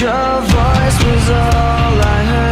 your voice was all I heard.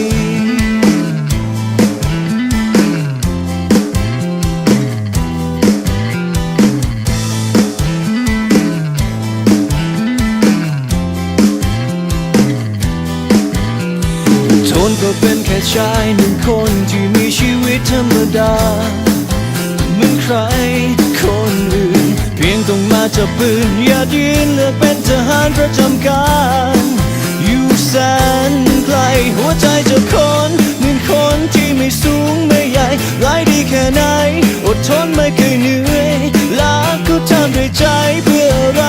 ก็เป็นแค่ชายหนึ่งคนที่มีชีวิตธรรมดาเหมือนใครคนอื่น เพียงต้องมาจับปืนอย่ายืนเลือกเป็นทหารประจำการ อยู่แสนไกลหัวใจจะคนหนึ่งคนที่ไม่สูงไม่ใหญ่ร้ายดีแค่ไหน อดทนไม่เคยเหนื่อยลาก็ทำด้วยใจเพื่อ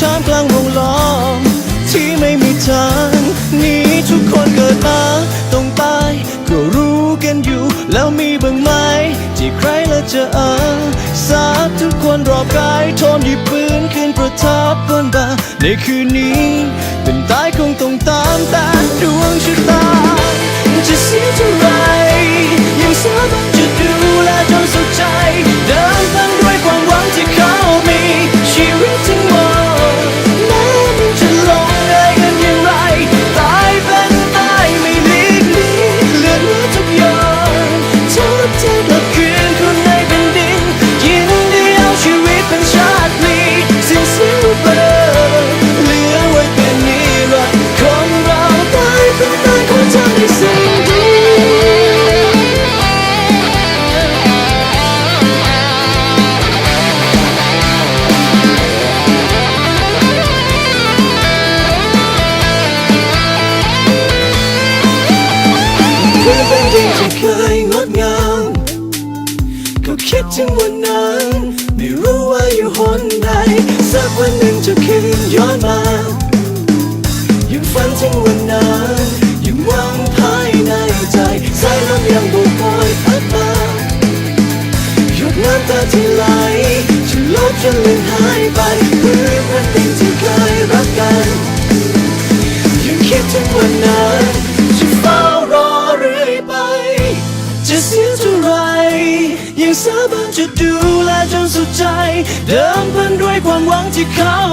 ดพันอยู่ท่ามกลางวงล้อม ที่ไม่มีทางนี้ทุกคนเกิดมาต้องตายก็รู้กันอยู่ แล้วมีบ้างไหมที่ใครละจะเออสาทุกคนรอบกายทอนหยิบปืนขึ้นประทับบนบ่าในคืนนี้เป็นตายคงต้องตามแต่ดวงชะตา จะเสียเท่าไรยังสาม เพื่อเป็นที่เคยงดงามก็คิดถึงวันนั้น ไม่รู้ว่าอยู่หนใด สักวันหนึ่งจะคืนย้อนมายังฝันถึงวันนั้นยังหวังภายในใจสายลมยังโบกบอยพัดมาหยดน้ำตาที่ไหลจะลบจนลือ ดู